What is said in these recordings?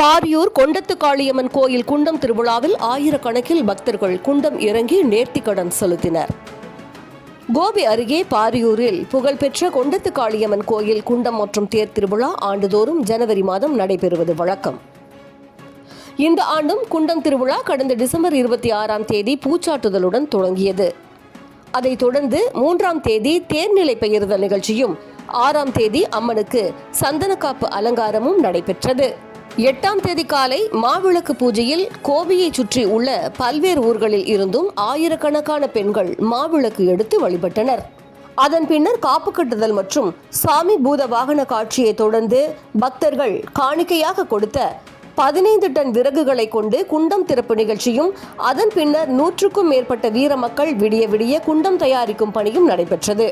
பாரியூர் கொண்டத்து காளியம்மன் கோயில் குண்டம் திருவிழாவில் ஆயிரக்கணக்கில் பக்தர்கள் குண்டம் இறங்கி நேர்த்திக்கடன் செலுத்தினர். கோபி அருகே பாரியூரில் புகழ்பெற்ற கொண்டத்து காளியம்மன் கோயில் குண்டம் மற்றும் தேர் திருவிழா ஆண்டுதோறும் ஜனவரி மாதம் நடைபெறுவது வழக்கம். இந்த ஆண்டும் குண்டம் திருவிழா கடந்த டிசம்பர் இருபத்தி ஆறாம் தேதி பூச்சாட்டுதலுடன் தொடங்கியது. அதைத் தொடர்ந்து மூன்றாம் தேதி தேர்நிலை பெயர்தல் நிகழ்ச்சியும் ஆறாம் தேதி அம்மனுக்கு சந்தனக்காப்பு அலங்காரமும் நடைபெற்றது. எட்டாம் தேதி காலை மாவிளக்கு பூஜையில் கோவையை சுற்றி உள்ள பல்வேறு ஊர்களில் இருந்தும் ஆயிரக்கணக்கான பெண்கள் மாவிளக்கு எடுத்து வழிபட்டனர். அதன் பின்னர் காப்பு கட்டுதல் மற்றும் சாமி பூத வாகன காட்சியை தொடர்ந்து பக்தர்கள் காணிக்கையாக கொடுத்த பதினைந்து டன் விறகுகளை கொண்டு குண்டம் திறப்பு நிகழ்ச்சியும் அதன் பின்னர் நூற்றுக்கும் மேற்பட்ட வீர மக்கள் விடிய விடிய குண்டம் தயாரிக்கும் பணியும் நடைபெற்றது.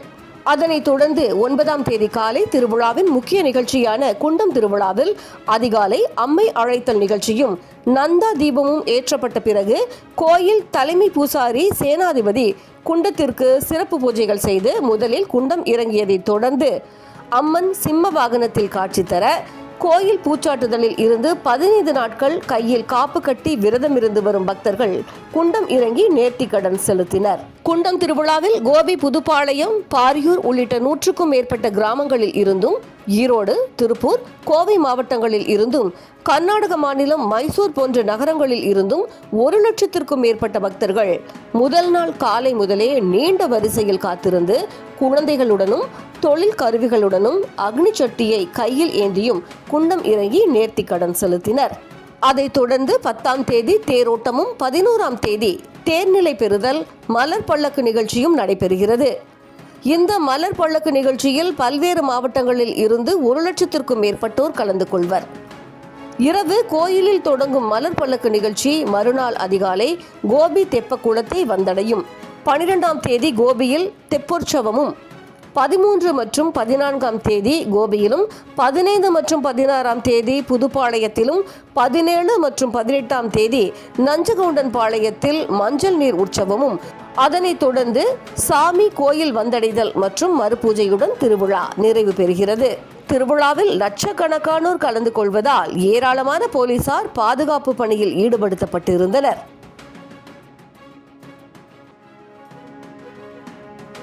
அதனைத் தொடர்ந்து ஒன்பதாம் தேதி காலை திருவிழாவின் முக்கிய நிகழ்ச்சியான குண்டம் திருவிழாவில் அதிகாலை அம்மை அழைத்தல் நிகழ்ச்சியும் நந்தா தீபமும் ஏற்றப்பட்ட பிறகு கோயில் தலைமை பூசாரி சேனாதிபதி குண்டத்திற்கு சிறப்பு பூஜைகள் செய்து முதலில் குண்டம் இறங்கியதைத் தொடர்ந்து அம்மன் சிம்ம வாகனத்தில் காட்சி தர கோயில் பூச்சாட்டுதலில் இருந்து பதினைந்து நாட்கள் கையில் காப்பு கட்டி விரதம் இருந்து வரும் பக்தர்கள் குண்டம் இறங்கி நேர்த்திக்கடன் செலுத்தினர். குண்டம் திருவிழாவில் கோபி புதுப்பாளையம் பாரியூர் உள்ளிட்ட நூற்றுக்கும் மேற்பட்ட கிராமங்களில் இருந்தும் ஈரோடு திருப்பூர் கோவை மாவட்டங்களில் இருந்தும் கர்நாடக மாநிலம் மைசூர் போன்ற நகரங்களில் இருந்தும் ஒரு லட்சத்திற்கும் மேற்பட்ட பக்தர்கள் முதல் நாள் காலை முதலே நீண்ட வரிசையில் காத்திருந்து குழந்தைகளுடனும் தொழில் கருவிகளுடனும் அக்னி சட்டியை கையில் ஏந்தியும் குண்டம் இறங்கி நேர்த்தி கடன் செலுத்தினர். அதைத் தொடர்ந்து பத்தாம் தேதி தேரோட்டமும் பதினோராம் தேதி தேர்நிலை பெறுதல் மலர் பல்லக்கு நிகழ்ச்சியும் நடைபெறுகிறது. இந்த மலர் பல்லக்கு நிகழ்ச்சியில் பல்வேறு மாவட்டங்களில் இருந்து ஒரு லட்சத்திற்கும் மேற்பட்டோர் கலந்து கொள்வர். இரவு கோயிலில் தொடங்கும் மலர் பல்லக்கு நிகழ்ச்சி மறுநாள் அதிகாலை கோபி தெப்பக்குளத்தை வந்தடையும். பனிரெண்டாம் தேதி கோபியில் தெப்போற்சவமும் பதிமூன்று மற்றும் பதினான்காம் தேதி கோபியிலும் பதினைந்து மற்றும் பதினாறாம் தேதி புதுப்பாளையத்திலும் பதினேழு மற்றும் பதினெட்டாம் தேதி நஞ்சகவுண்டன் பாளையத்தில் மஞ்சள் நீர் உற்சவமும். அதனைத் தொடர்ந்து சாமி கோயில் வந்தடைதல் மற்றும் மறுபூஜையுடன் திருவிழா நிறைவு பெறுகிறது. திருவிழாவில் லட்சக்கணக்கானோர் கலந்து கொள்வதால் ஏராளமான போலீசார் பாதுகாப்பு பணியில் ஈடுபடுத்தப்பட்டிருந்தனர்.